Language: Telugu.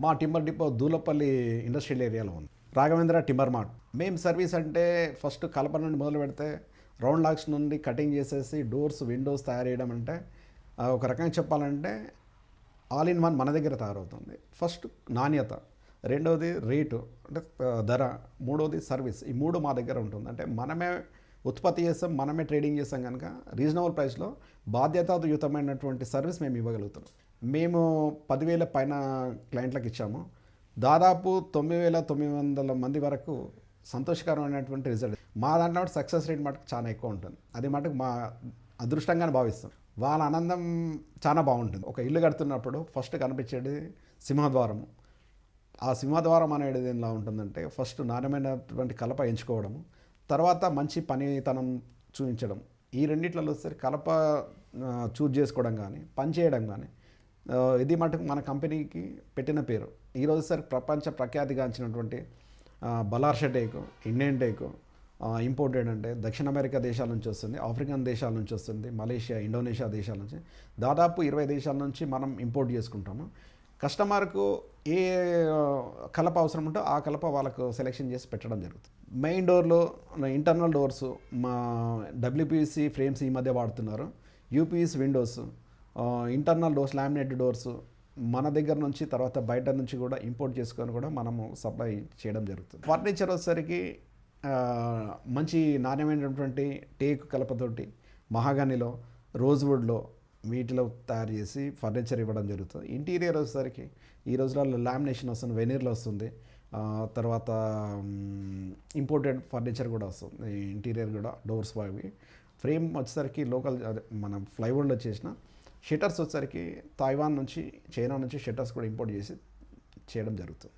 మా టింబర్ డిపో దూలపల్లి ఇండస్ట్రియల్ ఏరియాలో ఉంది. Raghavendra timber mart. మేము సర్వీస్ అంటే ఫస్ట్ కలప నుండి మొదలు పెడితే రౌండ్ లాక్స్ నుండి కటింగ్ చేసేసి డోర్స్ విండోస్ తయారు చేయడం అంటే ఒక రకంగా చెప్పాలంటే ఆల్ ఇన్ వన్ మన దగ్గర తయారవుతుంది. ఫస్ట్ నాణ్యత రెండవది రేటు అంటే ధర మూడవది సర్వీస్. ఈ మూడు మా దగ్గర ఉంటుంది. అంటే మనమే ఉత్పత్తి చేస్తాం మనమే ట్రేడింగ్ చేస్తాం కనుక రీజనబుల్ ప్రైస్లో బాధ్యతాయుతమైనటువంటి సర్వీస్ మేము ఇవ్వగలుగుతాం మేము పదివేల పైన క్లయింట్లకు ఇచ్చాము. దాదాపు తొమ్మిది వేల తొమ్మిది వందల మంది వరకు సంతోషకరమైనటువంటి రిజల్ట్. మా దాంట్లో సక్సెస్ రేట్ మటుకు చాలా ఎక్కువ ఉంటుంది. అది మటుకు మా అదృష్టంగానే భావిస్తాం. వాళ్ళ ఆనందం చాలా బాగుంటుంది. ఒక ఇల్లు కడుతున్నప్పుడు ఫస్ట్ కనిపించేది సింహద్వారము. ఆ సింహద్వారం అనేది ఎలా ఉంటుందంటే ఫస్ట్ నాణ్యమైనటువంటి కలప ఎంచుకోవడము తర్వాత మంచి పనితనం చూపించడం. ఈ రెండిట్లలో సరే కలప చూజ్ చేసుకోవడం కానీ పని చేయడం కానీ ఇది మటుకు మన కంపెనీకి పెట్టిన పేరు. ఈరోజు సార్ ప్రపంచ ప్రఖ్యాతిగాంచినటువంటి బలార్ష టేకు ఇండియన్ టేకు ఇంపోర్టెడ్ అంటే దక్షిణ అమెరికా దేశాల నుంచి వస్తుంది ఆఫ్రికన్ దేశాల నుంచి వస్తుంది మలేషియా ఇండోనేషియా దేశాల నుంచి. దాదాపు ఇరవై దేశాల నుంచి మనం ఇంపోర్ట్ చేసుకుంటాము. కస్టమర్కు ఏ కలప అవసరం ఉంటే ఆ కలప వాళ్ళకు సెలెక్షన్ చేసి పెట్టడం జరుగుతుంది. మెయిన్ డోర్లో ఇంటర్నల్ డోర్స్ మా డబ్ల్యూపీసీ ఫ్రేమ్స్ ఈ మధ్య వాడుతున్నారు. UPS windows internal doors laminated doors మన దగ్గర నుంచి తర్వాత బయట నుంచి కూడా ఇంపోర్ట్ చేసుకొని కూడా మనము సప్లై చేయడం జరుగుతుంది. ఫర్నిచర్ వచ్చేసరికి మంచి నాణ్యమైనటువంటి టేక్ కలపతోటి మహాగానిలో రోజ్వుడ్లో వీటిలో తయారు చేసి ఫర్నిచర్ ఇవ్వడం జరుగుతుంది. ఇంటీరియర్ వచ్చేసరికి ఈ రోజులలో లామినేషన్ వస్తుంది వెనీర్లో వస్తుంది. తర్వాత ఇంపోర్టెడ్ ఫర్నిచర్ కూడా వస్తుంది. ఇంటీరియర్ కూడా డోర్స్ అవి ఫ్రేమ్ వచ్చేసరికి లోకల్ మన మనం ఫ్లైవుడ్లో చేసిన షెటర్స్ వచ్చేసరికి తైవాన్ నుంచి చైనా నుంచి షెటర్స్ కూడా ఇంపోర్ట్ చేసి చేయడం జరుగుతుంది.